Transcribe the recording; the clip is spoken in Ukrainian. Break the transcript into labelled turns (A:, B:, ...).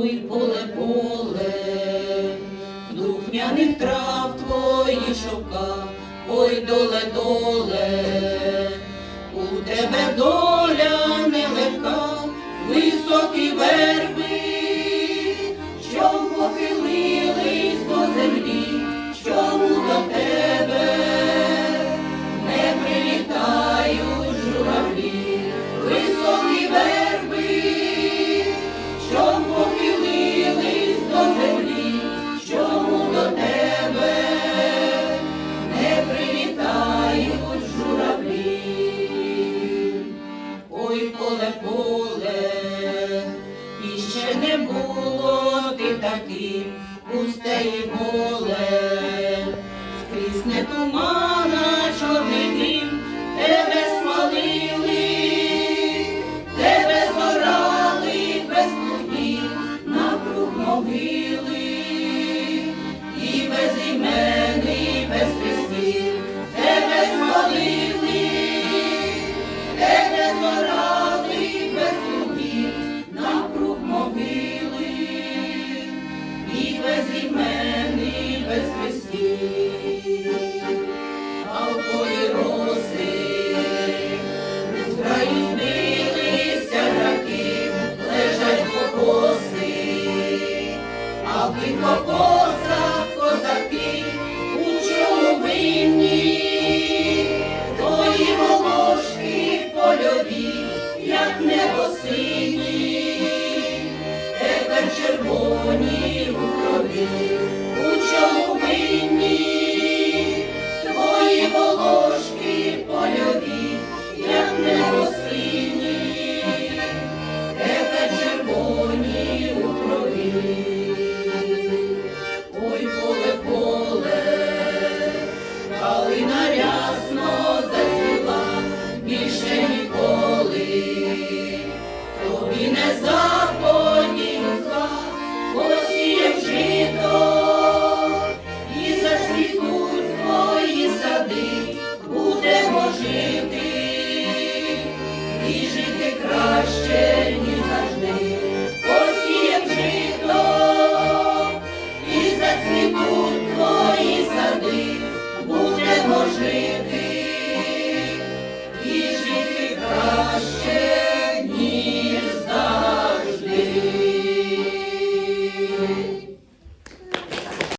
A: Ой, поле, поле, духняних трав твої шовка, ой, доле, доле, у тебе доля нелегка, високий верх. таки пусте і поле, скрізь не тумана чорний дім, тебе смолили, тебе зорали без кухні на круг могил. безіменний, безвісті. Ой, поле поле, калина рясно засіла, більше ніколи, тобі не заподні зла, посіяв жито, і засвітуть твої сади, будемо жити. І жити